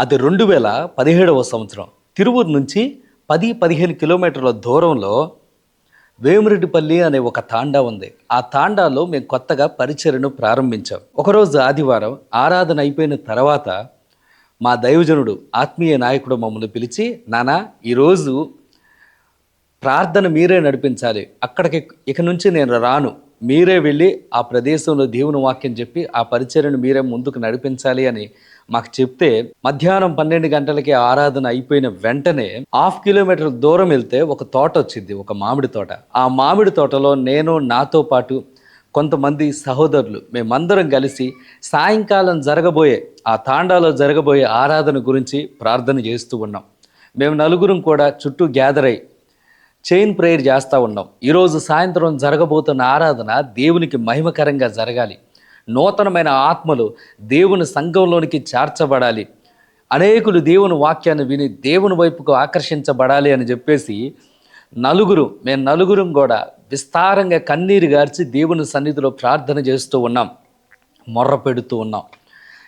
అది రెండు వేల పదిహేడవ సంవత్సరం. తిరువూరు నుంచి పది పదిహేను కిలోమీటర్ల దూరంలో వేమిరెడ్డిపల్లి అనే ఒక తాండా ఉంది. ఆ తాండాలో మేము కొత్తగా పరిచర్ను ప్రారంభించాం. ఒకరోజు ఆదివారం ఆరాధన అయిపోయిన తర్వాత మా దైవజనుడు ఆత్మీయ నాయకుడు మమ్మల్ని పిలిచి నానా ఈరోజు ప్రార్థన మీరే నడిపించాలి. అక్కడికి ఇక నుంచి నేను రాను. మీరే వెళ్ళి ఆ ప్రదేశంలో దేవుని వాక్యం చెప్పి ఆ పరిచర్ను మీరే ముందుకు నడిపించాలి అని మాకు చెప్తే మధ్యాహ్నం పన్నెండు గంటలకి ఆరాధన అయిపోయిన వెంటనే హాఫ్ కిలోమీటర్ దూరం వెళ్తే ఒక తోట వచ్చింది ఒక మామిడి తోట. ఆ మామిడి తోటలో నేను నాతో పాటు కొంతమంది సహోదరులు మేమందరం కలిసి సాయంకాలం జరగబోయే ఆ తాండాలో జరగబోయే ఆరాధన గురించి ప్రార్థన చేస్తూ ఉన్నాం. మేము నలుగురం కూడా చుట్టూ గ్యాదర్ అయి చైన్ ప్రేయర్ చేస్తూ ఉన్నాం. ఈరోజు సాయంత్రం జరగబోతున్న ఆరాధన దేవునికి మహిమకరంగా జరగాలి. నూతనమైన ఆత్మలు దేవుని సంఘంలోనికి చేర్చబడాలి. అనేకులు దేవుని వాక్యాన్ని విని దేవుని వైపుకు ఆకర్షించబడాలి అని చెప్పేసి నలుగురు మేము నలుగురం కూడా విస్తారంగా కన్నీరు గార్చి దేవుని సన్నిధిలో ప్రార్థన చేస్తూ ఉన్నాం. మొర్ర పెడుతూ ఉన్నాం.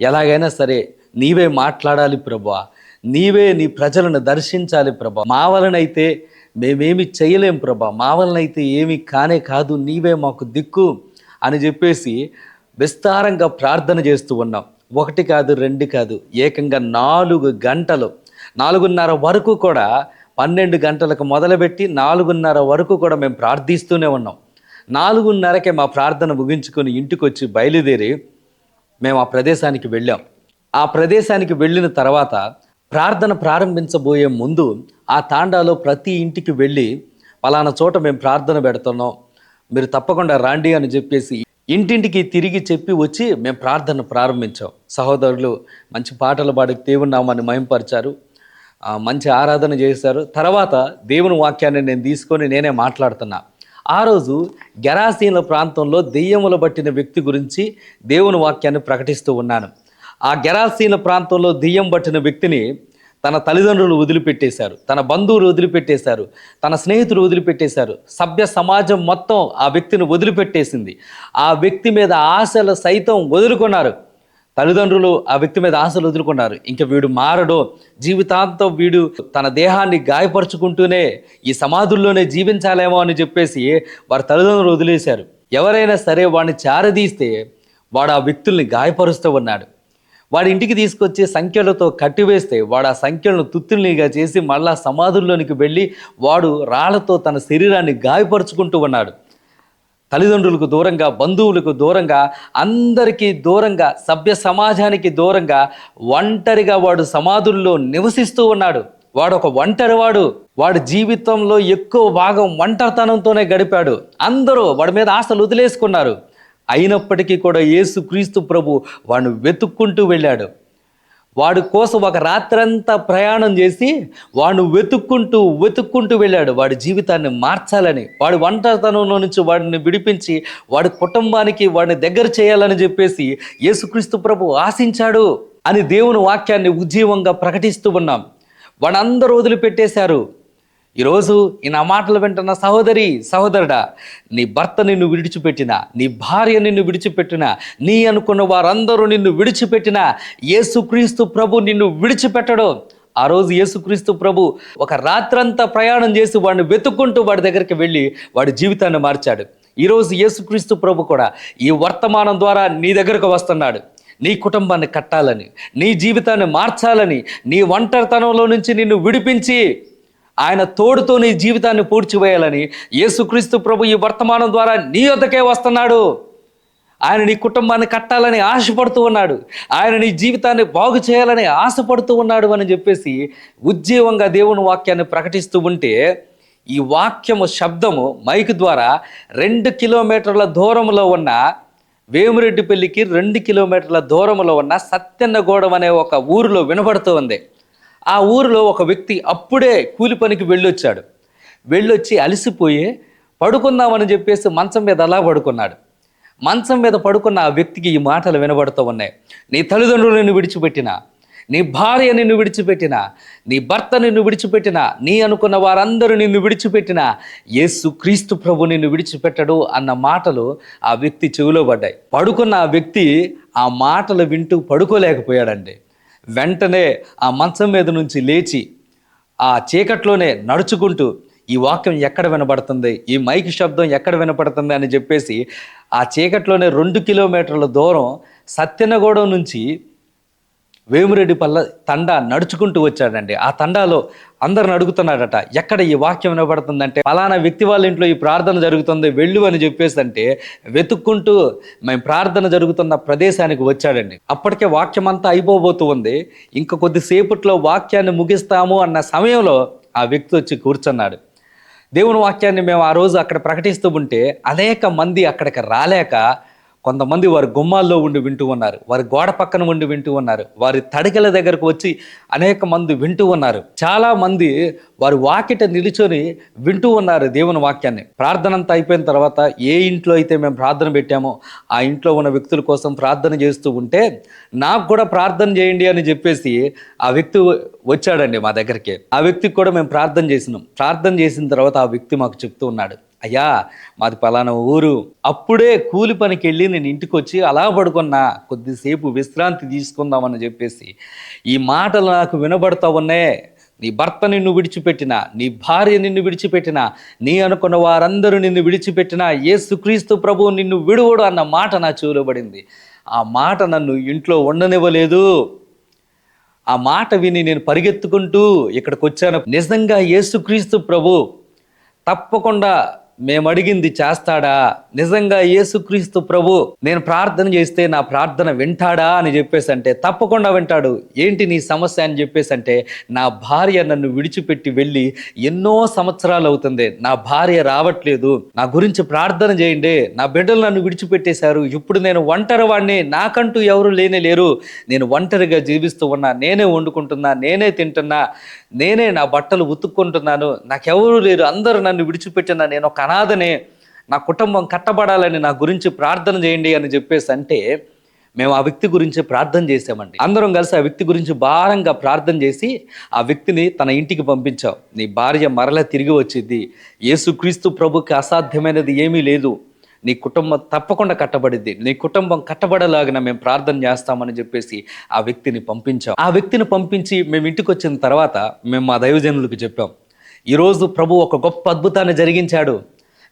ఎలాగైనా సరే నీవే మాట్లాడాలి ప్రభా. నీవే నీ ప్రజలను దర్శించాలి ప్రభా. మా వలనైతే మేమేమి చేయలేం ప్రభా మా వలనైతే ఏమి కానే కాదు నీవే మాకు దిక్కు అని చెప్పేసి విస్తారంగా ప్రార్థన చేస్తూ ఉన్నాం. ఒకటి కాదు రెండు కాదు ఏకంగా నాలుగు గంటలు. నాలుగున్నర వరకు కూడా పన్నెండు గంటలకు మొదలుపెట్టి నాలుగున్నర వరకు కూడా మేము ప్రార్థిస్తూనే ఉన్నాం. నాలుగున్నరకే మా ప్రార్థన ముగించుకొని ఇంటికి వచ్చి బయలుదేరి మేము ఆ ప్రదేశానికి వెళ్ళాం. ఆ ప్రదేశానికి వెళ్ళిన తర్వాత ప్రార్థన ప్రారంభించబోయే ముందు ఆ తాండాలో ప్రతి ఇంటికి వెళ్ళి పలానా చోట మేము ప్రార్థన పెడుతున్నాం. మీరు తప్పకుండా రాండి అని చెప్పేసి ఇంటింటికి తిరిగి చెప్పి వచ్చి మేము ప్రార్థన ప్రారంభించాం. సహోదరులు మంచి పాటలు పాడి దేవుని నామాన్ని మయంపరిచారు మంచి ఆరాధన చేశారు. తర్వాత దేవుని వాక్యాన్ని నేను తీసుకొని నేనే మాట్లాడుతున్నా. ఆ రోజు గెరాసీన్ల ప్రాంతంలో దెయ్యములు పట్టిన వ్యక్తి గురించి దేవుని వాక్యాన్ని ప్రకటిస్తూ ఉన్నాను. ఆ గెరాసీన్ల ప్రాంతంలో దెయ్యం పట్టిన వ్యక్తిని తన తల్లిదండ్రులు వదిలిపెట్టేశారు తన బంధువులు వదిలిపెట్టేశారు తన స్నేహితులు వదిలిపెట్టేశారు సభ్య సమాజం మొత్తం ఆ వ్యక్తిని వదిలిపెట్టేసింది. ఆ వ్యక్తి మీద ఆశలు సైతం వదులుకున్నారు. తల్లిదండ్రులు ఆ వ్యక్తి మీద ఆశలు వదులుకున్నారు. ఇంక వీడు మారడు. జీవితాంతం వీడు తన దేహాన్ని గాయపరుచుకుంటూనే ఈ సమాధుల్లోనే జీవించాలేమో అని చెప్పేసి వారి తల్లిదండ్రులు వదిలేశారు. ఎవరైనా సరే వాడిని చారదీస్తే వాడు ఆ వ్యక్తుల్ని గాయపరుస్తూ ఉన్నాడు. వాడి ఇంటికి తీసుకొచ్చి సంఖ్యలతో కట్టివేస్తే వాడు ఆ సంఖ్యలను తుత్తుల్నిగా చేసి మళ్ళా సమాధుల్లోనికి వెళ్ళి వాడు రాళ్ళతో తన శరీరాన్ని గాయపరుచుకుంటూ ఉన్నాడు. తల్లిదండ్రులకు దూరంగా బంధువులకు దూరంగా అందరికీ దూరంగా సభ్య సమాజానికి దూరంగా ఒంటరిగా వాడు సమాధుల్లో నివసిస్తూ ఉన్నాడు. వాడు ఒక ఒంటరివాడు వాడి జీవితంలో ఎక్కువ భాగం ఒంటరితనంతోనే గడిపాడు. అందరూ వాడి మీద ఆశలు వదిలేసుకున్నారు. అయినప్పటికీ కూడా యేసు క్రీస్తు ప్రభు వాడిని వెతుక్కుంటూ వెళ్ళాడు. వాడి కోసం ఒక రాత్రంతా ప్రయాణం చేసి వాడిని వెతుక్కుంటూ వెతుక్కుంటూ వెళ్ళాడు. వాడి జీవితాన్ని మార్చాలని వాడి ఒంటరితనంలో నుంచి వాడిని విడిపించి వాడి కుటుంబానికి వాడిని దగ్గర చేయాలని చెప్పేసి యేసుక్రీస్తు ప్రభు ఆశించాడు అని దేవుని వాక్యాన్ని ఉజ్జీవంగా ప్రకటిస్తూ ఉన్నాం. వాడందరూ వదిలిపెట్టేశారు. ఈరోజు ఈ నా మాటలు వింటున్న సహోదరి సహోదరుడా నీ భర్త నిన్ను విడిచిపెట్టిన నీ భార్య నిన్ను విడిచిపెట్టిన నీ అనుకున్న వారందరూ నిన్ను విడిచిపెట్టిన యేసుక్రీస్తు ప్రభు నిన్ను విడిచిపెట్టడు. ఆ రోజు యేసుక్రీస్తు ప్రభు ఒక రాత్రంతా ప్రయాణం చేసి వాడిని వెతుక్కుంటూ వాడి దగ్గరికి వెళ్ళి వాడి జీవితాన్ని మార్చాడు. ఈరోజు యేసుక్రీస్తు ప్రభు కూడా ఈ వర్తమానం ద్వారా నీ దగ్గరకు వస్తున్నాడు. నీ కుటుంబాన్ని కట్టాలని నీ జీవితాన్ని మార్చాలని నీ ఒంటరితనంలో నుంచి నిన్ను విడిపించి ఆయన తోడుతో నీ జీవితాన్ని పూడ్చివేయాలని యేసుక్రీస్తు ప్రభు ఈ వర్తమానం ద్వారా నీ వద్దకే వస్తున్నాడు. ఆయన నీ కుటుంబాన్ని కట్టాలని ఆశపడుతూ ఉన్నాడు. ఆయన నీ జీవితాన్ని బాగు చేయాలని ఆశపడుతూ ఉన్నాడు అని చెప్పేసి ఉజ్జీవంగా దేవుని వాక్యాన్ని ప్రకటిస్తూ ఉంటే ఈ వాక్యము శబ్దము మైక్ ద్వారా రెండు కిలోమీటర్ల దూరంలో ఉన్న వేమిరెడ్డిపల్లికి రెండు కిలోమీటర్ల దూరంలో ఉన్న సత్యన్నగూడెం అనే ఒక ఊరిలో వినబడుతూ ఉంది. ఆ ఊరిలో ఒక వ్యక్తి అప్పుడే కూలి పనికి వెళ్ళొచ్చాడు. వెళ్ళొచ్చి అలసిపోయి పడుకుందామని చెప్పేసి మంచం మీద అలా పడుకున్నాడు. మంచం మీద పడుకున్న ఆ వ్యక్తికి ఈ మాటలు వినబడుతూ ఉన్నాయి. నీ తల్లిదండ్రులు నిన్ను విడిచిపెట్టిన? నీ భార్య నిన్ను విడిచిపెట్టిన? నీ భర్త నిన్ను విడిచిపెట్టిన? నీ అనుకున్న వారందరూ నిన్ను విడిచిపెట్టిన? యేసు క్రీస్తు ప్రభు నిన్ను విడిచిపెట్టడు అన్న మాటలు ఆ వ్యక్తి చెవిలో పడ్డాయి. పడుకున్న ఆ వ్యక్తి ఆ మాటలు వింటూ పడుకోలేకపోయాడండి. వెంటనే ఆ మంచం మీద నుంచి లేచి ఆ చీకట్లోనే నడుచుకుంటూ ఈ వాక్యం ఎక్కడ వినబడుతుంది? ఈ మైక్ శబ్దం ఎక్కడ వినపడుతుంది అని చెప్పేసి ఆ చీకట్లోనే రెండు కిలోమీటర్ల దూరం సత్యనగూడెం నుంచి వేమిరెడ్డి పల్ల తండా నడుచుకుంటూ వచ్చాడండి. ఆ తండాలో అందరిని అడుగుతున్నాడట ఎక్కడ ఈ వాక్యం వినబడుతుందంటే ఫలానా వ్యక్తి వాళ్ళ ఇంట్లో ఈ ప్రార్థన జరుగుతుంది వెళ్ళు అని చెప్పేసి అంటే వెతుక్కుంటూ మేము ప్రార్థన జరుగుతున్న ప్రదేశానికి వచ్చాడండి. అప్పటికే వాక్యం అంతా అయిపోబోతూ ఉంది. ఇంకా కొద్దిసేపట్లో వాక్యాన్ని ముగిస్తాము అన్న సమయంలో ఆ వ్యక్తి వచ్చి కూర్చున్నాడు. దేవుని వాక్యాన్ని మేము ఆ రోజు అక్కడ ప్రకటిస్తూ ఉంటే అనేక మంది అక్కడికి రాలేక కొంతమంది వారి గుమ్మాల్లో ఉండి వింటూ ఉన్నారు వారి గోడ పక్కన ఉండి వింటూ ఉన్నారు వారి తడికల దగ్గరకు వచ్చి అనేక మంది వింటూ ఉన్నారు. చాలా మంది వారి వాకిట నిలుచొని వింటూ ఉన్నారు దేవుని వాక్యాన్ని. ప్రార్థన అంతా అయిపోయిన తర్వాత ఏ ఇంట్లో అయితే మేము ప్రార్థన పెట్టామో ఆ ఇంట్లో ఉన్న వ్యక్తుల కోసం ప్రార్థన చేస్తూ ఉంటే నాకు కూడా ప్రార్థన చేయండి అని చెప్పేసి ఆ వ్యక్తి వచ్చాడండి మా దగ్గరికి. ఆ వ్యక్తికి కూడా మేము ప్రార్థన చేసినాం. ప్రార్థన చేసిన తర్వాత ఆ వ్యక్తి మాకు చెప్తూ ఉన్నాడు. అయ్యా మాది పలానా ఊరు. అప్పుడే కూలి పనికి వెళ్ళి నేను ఇంటికి వచ్చి అలా పడుకున్నా. కొద్దిసేపు విశ్రాంతి తీసుకుందామని చెప్పేసి. ఈ మాటలు నాకు వినబడతా ఉన్నాయి నీ భర్త నిన్ను విడిచిపెట్టిన నీ భార్య నిన్ను విడిచిపెట్టిన నీ అనుకున్న వారందరూ నిన్ను విడిచిపెట్టిన ఏసుక్రీస్తు ప్రభు నిన్ను విడువడు అన్న మాట నా చెవిలో పడింది. ఆ మాట నన్ను ఇంట్లో ఉండనివ్వలేదు. ఆ మాట విని నేను పరిగెత్తుకుంటూ ఇక్కడికి వచ్చాను నిజంగా యేసుక్రీస్తు ప్రభు తప్పకుండా మేము అడిగింది చేస్తాడా? నిజంగా యేసుక్రీస్తు ప్రభు నేను ప్రార్థన చేస్తే నా ప్రార్థన వింటాడా అని చెప్పేసి అంటే తప్పకుండా వింటాడు. ఏంటి నీ సమస్య అని చెప్పేసి అంటే నా భార్య నన్ను విడిచిపెట్టి వెళ్ళి ఎన్నో సంవత్సరాలు అవుతుంది. నా భార్య రావట్లేదు. నా గురించి ప్రార్థన చేయండి. నా బిడ్డలు నన్ను విడిచిపెట్టేశారు. ఇప్పుడు నేను ఒంటరి వాడిని నాకంటూ ఎవరు లేనే లేరు. నేను ఒంటరిగా జీవిస్తూ ఉన్నా. నేనే వండుకుంటున్నా. నేనే తింటున్నా. నేనే నా బట్టలు ఉతుక్కుంటున్నాను. నాకెవరూ లేరు. అందరూ నన్ను విడిచిపెట్టిన నేను ఒక అనాథనే నా కుటుంబం కట్టబడాలని నా గురించి ప్రార్థన చేయండి అని చెప్పేసి అంటే మేము ఆ వ్యక్తి గురించి ప్రార్థన చేసామండి అందరం కలిసి ఆ వ్యక్తి గురించి భారంగా ప్రార్థన చేసి ఆ వ్యక్తిని తన ఇంటికి పంపించాం. నీ భార్య మరల తిరిగి వచ్చింది. యేసుక్రీస్తు ప్రభుకి అసాధ్యమైనది ఏమీ లేదు. నీ కుటుంబం తప్పకుండా కట్టబడిద్ది నీ కుటుంబం కట్టబడలాగిన మేము ప్రార్థన చేస్తామని చెప్పేసి ఆ వ్యక్తిని పంపించాం. ఆ వ్యక్తిని పంపించి మేము ఇంటికి వచ్చిన తర్వాత మేము మా దైవజనులకు చెప్పాం. ఈరోజు ప్రభు ఒక గొప్ప అద్భుతాన్ని జరిగించాడు.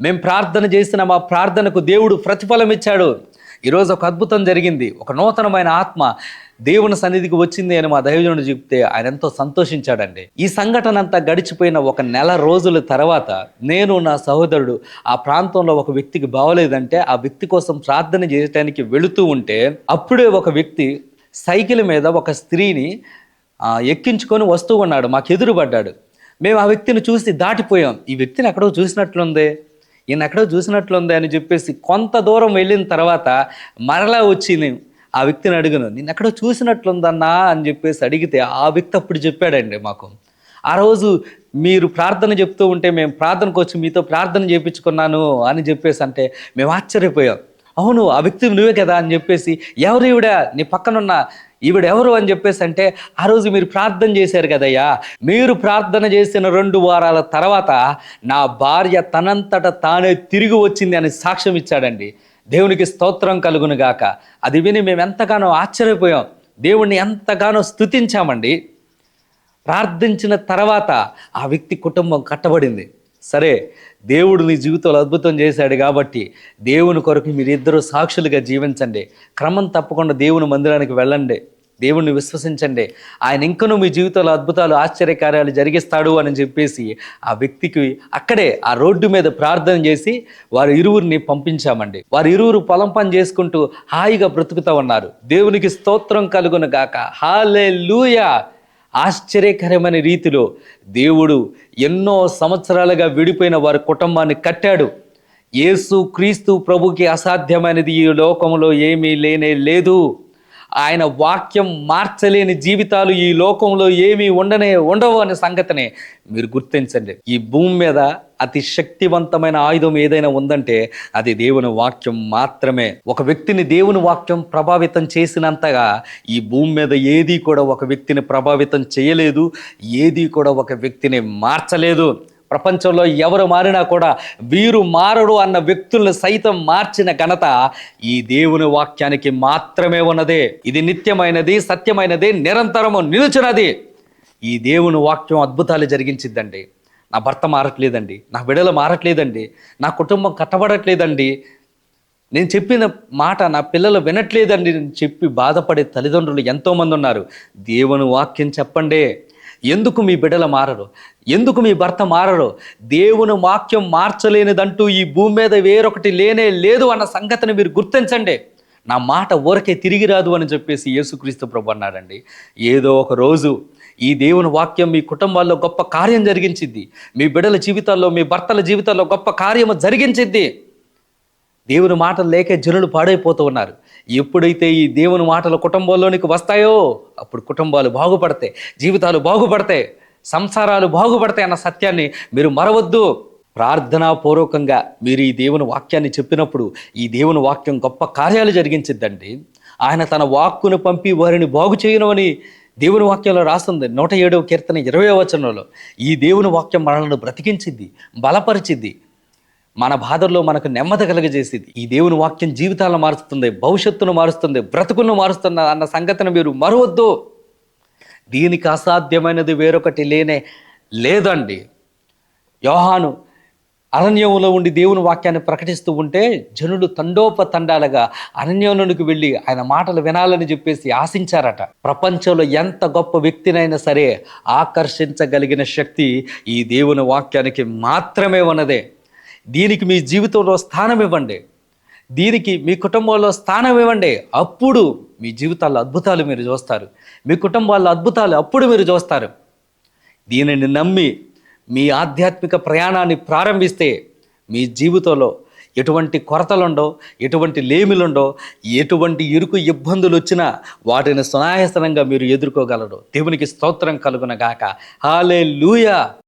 మేము ప్రార్థన చేసిన మా ప్రార్థనకు దేవుడు ప్రతిఫలం ఇచ్చాడు. ఈరోజు ఒక అద్భుతం జరిగింది. ఒక నూతనమైన ఆత్మ దేవుని సన్నిధికి వచ్చింది అని మా దైవజనుడు చెప్తే ఆయన ఎంతో సంతోషించాడండి. ఈ సంఘటన అంతా గడిచిపోయిన ఒక నెల రోజుల తర్వాత నేను నా సహోదరుడు ఆ ప్రాంతంలో ఒక వ్యక్తికి బాగోలేదంటే ఆ వ్యక్తి కోసం ప్రార్థన చేయడానికి వెళుతూ ఉంటే అప్పుడే ఒక వ్యక్తి సైకిల్ మీద ఒక స్త్రీని ఎక్కించుకొని వస్తూ ఉన్నాడు. మాకు ఎదురుపడ్డాడు. మేము ఆ వ్యక్తిని చూసి దాటిపోయాం. ఈ వ్యక్తిని ఎక్కడో చూసినట్లుంది. ఈయన ఎక్కడో చూసినట్లుంది అని చెప్పేసి కొంత దూరం వెళ్ళిన తర్వాత మరలా వచ్చి నేను ఆ వ్యక్తిని అడిగాను నేను ఎక్కడో చూసినట్లుందన్నా అని చెప్పేసి అడిగితే ఆ వ్యక్తి అప్పుడు చెప్పాడండి మాకు. ఆ రోజు మీరు ప్రార్థన చెప్తూ ఉంటే మేము ప్రార్థనకు వచ్చి మీతో ప్రార్థన చేయించుకున్నాను అని చెప్పేసి అంటే మేము ఆశ్చర్యపోయాం. అవును ఆ వ్యక్తి నువ్వే కదా? అని చెప్పేసి ఎవరు ఈవిడ? నీ పక్కనున్న ఈవిడెవరు అని చెప్పేసి అంటే ఆ రోజు మీరు ప్రార్థన చేశారు కదయ్యా. మీరు ప్రార్థన చేసిన రెండు వారాల తర్వాత నా భార్య తనంతట తానే తిరిగి వచ్చింది అని సాక్ష్యం ఇచ్చాడండి. దేవునికి స్తోత్రం కలుగును గాక. అది విని మేము ఎంతగానో ఆశ్చర్యపోయాం. దేవుణ్ణి ఎంతగానో స్తుతించామండి. ప్రార్థించిన తర్వాత ఆ వ్యక్తి కుటుంబం కట్టబడింది. సరే దేవుడు నీ జీవితంలో అద్భుతం చేశాడు కాబట్టి దేవుని కొరకు మీరిద్దరూ సాక్షులుగా జీవించండి. క్రమం తప్పకుండా దేవుని మందిరానికి వెళ్ళండి. దేవుణ్ణి విశ్వసించండి. ఆయన ఇంకనూ మీ జీవితంలో అద్భుతాలు ఆశ్చర్యకార్యాలు జరిగిస్తాడు అని చెప్పేసి ఆ వ్యక్తికి అక్కడే ఆ రోడ్డు మీద ప్రార్థన చేసి వారి ఇరువురిని పంపించామండి. వారి ఇరువురు పొలం పని చేసుకుంటూ హాయిగా బ్రతుకుతూ ఉన్నారు. దేవునికి స్తోత్రం కలుగును గాక. హాలే ఆశ్చర్యకరమైన రీతిలో దేవుడు ఎన్నో సంవత్సరాలుగా విడిపోయిన వారి కుటుంబాన్ని కట్టాడు. యేసు క్రీస్తు ప్రభుకి అసాధ్యమైనది ఈ లోకంలో ఏమీ లేనే లేదు. ఆయన వాక్యం మార్చలేని జీవితాలు ఈ లోకంలో ఏమీ ఉండనే ఉండవు అనే సంగతిని మీరు గుర్తించండి. ఈ భూమి మీద అతి శక్తివంతమైన ఆయుధం ఏదైనా ఉందంటే అది దేవుని వాక్యం మాత్రమే. ఒక వ్యక్తిని దేవుని వాక్యం ప్రభావితం చేసినంతగా ఈ భూమి మీద ఏది కూడా ఒక వ్యక్తిని ప్రభావితం చేయలేదు ఏది కూడా ఒక వ్యక్తిని మార్చలేదు. ప్రపంచంలో ఎవరు మారినా కూడా వీరు మారడు అన్న వ్యక్తులను సైతం మార్చిన ఘనత ఈ దేవుని వాక్యానికి మాత్రమే ఉన్నదే. ఇది నిత్యమైనది సత్యమైనది నిరంతరము నిలుచున్నది. ఈ దేవుని వాక్యం అద్భుతాలు జరిగించిద్దండి. నా భర్త మారట్లేదండి నా బిడలు మారట్లేదండి నా కుటుంబం కట్టబడట్లేదండి. నేను చెప్పిన మాట నా పిల్లలు వినట్లేదండి నేను చెప్పి బాధపడే తల్లిదండ్రులు ఎంతోమంది ఉన్నారు. దేవుని వాక్యం చెప్పండి. ఎందుకు మీ బిడ్డలు మారరు? ఎందుకు మీ భర్త మారరు? దేవుని వాక్యం మార్చలేనిదంటూ ఈ భూమి మీద వేరొకటి లేనే లేదు అన్న సంగతిని మీరు గుర్తించండి. నా మాట ఊరకే తిరిగి రాదు అని చెప్పేసి యేసుక్రీస్తు ప్రభు అన్నాడండి ఏదో ఒక రోజు ఈ దేవుని వాక్యం మీ కుటుంబాల్లో గొప్ప కార్యం జరిగించింది మీ బిడ్డల జీవితాల్లో మీ భర్తల జీవితాల్లో గొప్ప కార్యము జరిగించింది దేవుని మాటలు లేక జనులు పాడైపోతూ ఉన్నారు. ఎప్పుడైతే ఈ దేవుని మాటలు కుటుంబంలోనికి వస్తాయో అప్పుడు కుటుంబాలు బాగుపడతాయి జీవితాలు బాగుపడతాయి సంసారాలు బాగుపడతాయి అన్న సత్యాన్ని మీరు మరవద్దు. ప్రార్థనాపూర్వకంగా మీరు ఈ దేవుని వాక్యాన్ని చెప్పినప్పుడు ఈ దేవుని వాక్యం గొప్ప కార్యాలు జరిగించిద్దండి. ఆయన తన వాక్కును పంపి వారిని బాగు చేయను అని దేవుని వాక్యంలో రాస్తుంది. నూట ఏడవ కీర్తన ఇరవై వచనంలో ఈ దేవుని వాక్యం మనల్ని బ్రతికించింది బలపరిచిద్ది మన బాధల్లో మనకు నెమ్మది కలగజేసేది. ఈ దేవుని వాక్యం జీవితాలను మారుస్తుంది భవిష్యత్తును మారుస్తుంది బ్రతుకును మారుస్తుంది అన్న సంగతిని మీరు మరవద్దు. దీనికి అసాధ్యమైనది వేరొకటి లేనే లేదండి. యోహాను అరణ్యంలో ఉండి దేవుని వాక్యాన్ని ప్రకటిస్తూ ఉంటే జనులు తండోపతండాలుగా అరణ్యంలోనికి వెళ్ళి ఆయన మాటలు వినాలని చెప్పేసి ఆశించారట. ప్రపంచంలో ఎంత గొప్ప వ్యక్తినైనా సరే ఆకర్షించగలిగిన శక్తి ఈ దేవుని వాక్యానికి మాత్రమే ఉన్నదే. దీనికి మీ జీవితంలో స్థానం ఇవ్వండి. దీనికి మీ కుటుంబంలో స్థానం ఇవ్వండి. అప్పుడు మీ జీవితాల్లో అద్భుతాలు మీరు చూస్తారు. మీ కుటుంబాల్లో అద్భుతాలు అప్పుడు మీరు చూస్తారు. దీనిని నమ్మి మీ ఆధ్యాత్మిక ప్రయాణాన్ని ప్రారంభిస్తే మీ జీవితంలో ఎటువంటి కొరతలుండో ఎటువంటి లేమిలుండో ఎటువంటి ఇరుకు ఇబ్బందులు వచ్చినా వాటిని సునాయాసనంగా మీరు ఎదుర్కోగలరు. దేవునికి స్తోత్రం కలుగునగాక. హాలే లూయా